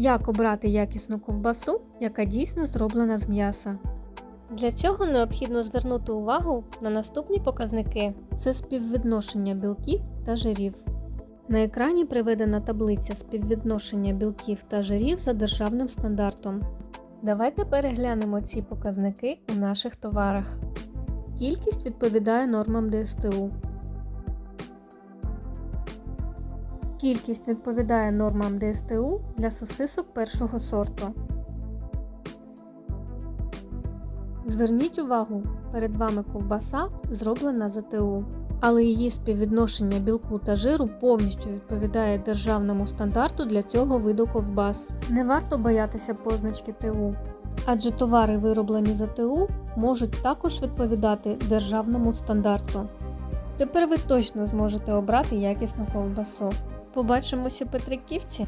Як обрати якісну ковбасу, яка дійсно зроблена з м'яса? Для цього необхідно звернути увагу на наступні показники: це співвідношення білків та жирів. На екрані приведена таблиця співвідношення білків та жирів за державним стандартом. Давайте переглянемо ці показники у наших товарах. Кількість відповідає нормам ДСТУ. Кількість відповідає нормам ДСТУ для сосисок першого сорту. Зверніть увагу, перед вами ковбаса зроблена за ТУ, але її співвідношення білку та жиру повністю відповідає державному стандарту для цього виду ковбас. Не варто боятися позначки ТУ, адже товари, вироблені за ТУ, можуть також відповідати державному стандарту. Тепер ви точно зможете обрати якісну ковбасу. Побачимось у Петриківці!